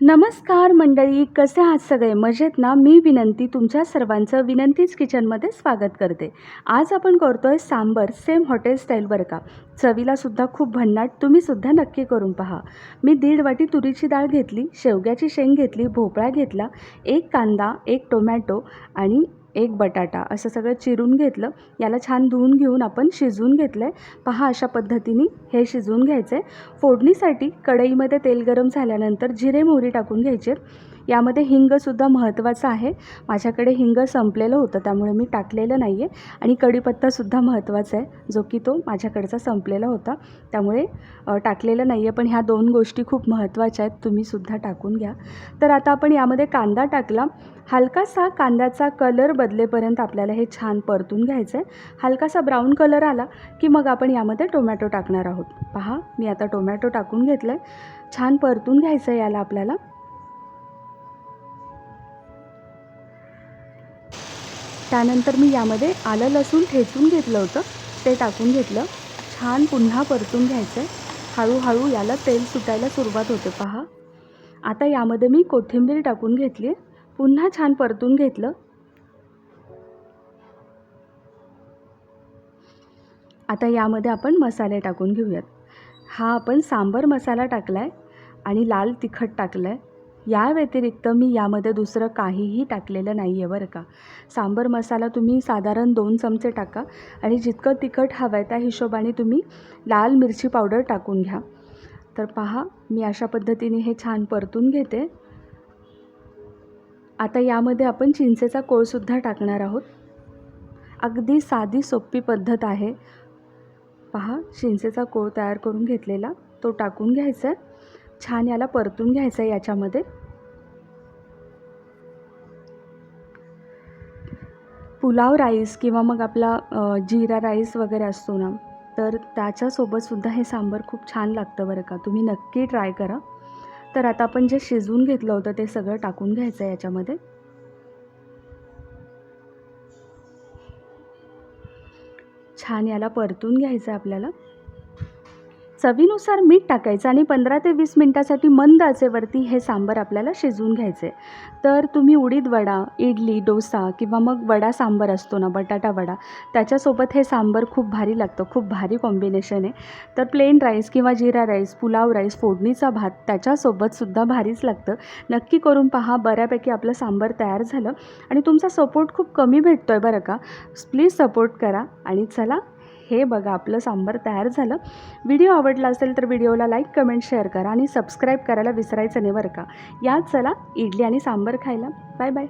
नमस्कार मंडळी कसे आहात सगळे? मजेत ना? मी विनंती तुमच्या सर्वांचं विनंतीच किचनमध्ये स्वागत करते. आज आपण करतो आहे सांबर सेम हॉटेल स्टाईल बरं का? चवीलासुद्धा खूप भन्नाट तुम्हीसुद्धा नक्की करून पहा. मी दीड वाटी तुरीची डाळ घेतली शेवग्याची शेंग घेतली भोपळा घेतला एक कांदा एक टोमॅटो आणि एक बटाटा असं सगळं चिरून घेतलं. याला छान धुवून घेऊन आपण शिजवून घेतलं आहे पहा अशा पद्धतीने हे शिजवून घ्यायचं आहे फोडणीसाठी कढईमध्ये तेल गरम झाल्यानंतर जिरे मोहरी टाकून घ्यायचे यामध्ये हिंगसुद्धा महत्त्वाचं आहे. माझ्याकडे हिंग संपलेलं होतं त्यामुळे मी टाकलेलं नाही आहे आणि कढीपत्तासुद्धा महत्त्वाचा आहे जो की तो माझ्याकडचा संपलेला होता. त्यामुळे टाकलेलं नाही आहे पण ह्या दोन गोष्टी खूप महत्त्वाच्या आहेत तुम्हीसुद्धा टाकून घ्या. तर आता आपण यामध्ये कांदा टाकला. हलकासा कांद्याचा कलर बदलेपर्यंत आपल्याला हे छान परतून घ्यायचं आहे हलकासा ब्राऊन कलर आला की मग आपण यामध्ये टोमॅटो टाकणार आहोत. पहा मी आता टोमॅटो टाकून घेतलं आहे छान परतून घ्यायचं आहे याला आपल्याला. त्यानंतर मी यामध्ये आलं लसूण ठेचून घेतलं होतं. ते टाकून घेतलं. छान पुन्हा परतून घ्यायचं आहे हळूहळू याला तेल सुटायला सुरुवात होते पहा. आता यामध्ये मी कोथिंबीर टाकून घेतली पुन्हा छान परतून घेतलं. आता यामध्ये आपण मसाले टाकून घेऊयात. हा आपण सांबर मसाला टाकला आहे आणि लाल तिखट टाकलं आहे या व्यतिरिक्त मी यामध्ये दुसरं काहीही टाकलेलं नाही आहे बरं का. सांबर मसाला तुम्ही साधारण दोन चमचे टाका आणि जितकं तिखट हवं आहे त्या हिशोबाने तुम्ही लाल मिरची पावडर टाकून घ्या. तर पहा मी अशा पद्धतीने हे छान परतून घेते. आता यामध्ये आपण चिंचेचा कोळसुद्धा टाकणार आहोत. अगदी साधी सोपी पद्धत आहे. पहा चिंचेचा कोळ तयार करून घेतलेला तो टाकून घ्यायचा आहे. छान याला परतून घ्यायचं आहे याच्यामध्ये. पुलाव राईस किंवा मग आपला जिरा राईस वगैरे असतो ना तर त्याच्यासोबतसुद्धा हे सांबर खूप छान लागतं बरं का. तुम्ही नक्की ट्राय करा. तर आता आपण जे शिजवून घेतलं होतं ते सगळं टाकून घ्यायचं आहे याच्यामध्ये. छान याला परतून घ्यायचं आहे आपल्याला. चवीनुसार मीठ टाकायचं आणि पंधरा ते वीस मिनटासाठी मंद आचेवरती हे सांबर आपल्याला शिजवून घ्यायचे. तर तुम्ही उडीद वडा इडली डोसा किंवा मग वडा सांबर असतो ना बटाटा वडा त्याच्यासोबत हे सांबर खूप भारी लागतं खूप भारी कॉम्बिनेशन आहे. तर प्लेन राईस किंवा जिरा राईस पुलाव राईस फोडणीचा भात त्याच्यासोबतसुद्धा भारीच लागतं. नक्की करून पहा बऱ्यापैकी आपलं सांबर तयार झालं. आणि तुमचा सपोर्ट खूप कमी भेटतो आहे बरं का? प्लीज सपोर्ट करा आणि चला हे बघा आपलं सांबर तयार झालं. व्हिडिओ आवडला असेल तर व्हिडिओला लाईक कमेंट शेअर करा आणि सबस्क्राईब करायला विसरायचं नाही बरं का. याच चला इडली आणि सांबर खायला. Bye bye